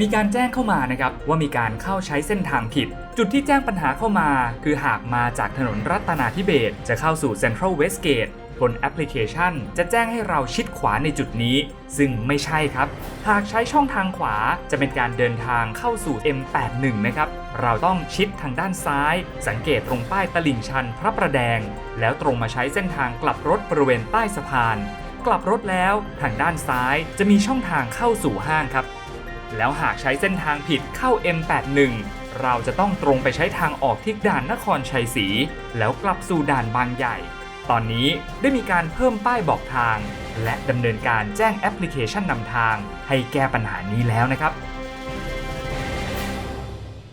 มีการแจ้งเข้ามานะครับว่ามีการเข้าใช้เส้นทางผิด จุดที่แจ้งปัญหาเข้ามา คือหากมาจากถนนรัตนาธิเบศจะเข้าสู่ Central Westgate บนแอปพลิเคชัน จะแจ้งให้เราชิดขวาในจุดนี้ ซึ่งไม่ใช่ครับ หากใช้ช่องทางขวาจะเป็นการเดินทางเข้าสู่ M81 นะครับ เราต้องชิดทางด้านซ้าย สังเกตตรงป้ายตลิ่งชันพระประแดง แล้วตรงมาใช้เส้นทางกลับรถบริเวณใต้สะพาน กลับรถแล้วทางด้านซ้ายจะมีช่องทางเข้าสู่ห้างครับ แล้วหากใช้เส้นทางผิดเข้า M81 เราจะต้องตรงไปใช้ทางออกที่ด่านนครชัยศรีแล้วกลับสู่ด่านบางใหญ่ ตอนนี้ได้มีการเพิ่มป้ายบอกทาง และดำเนินการแจ้งแอปพลิเคชันนำทาง ให้แก้ปัญหานี้แล้วนะครับ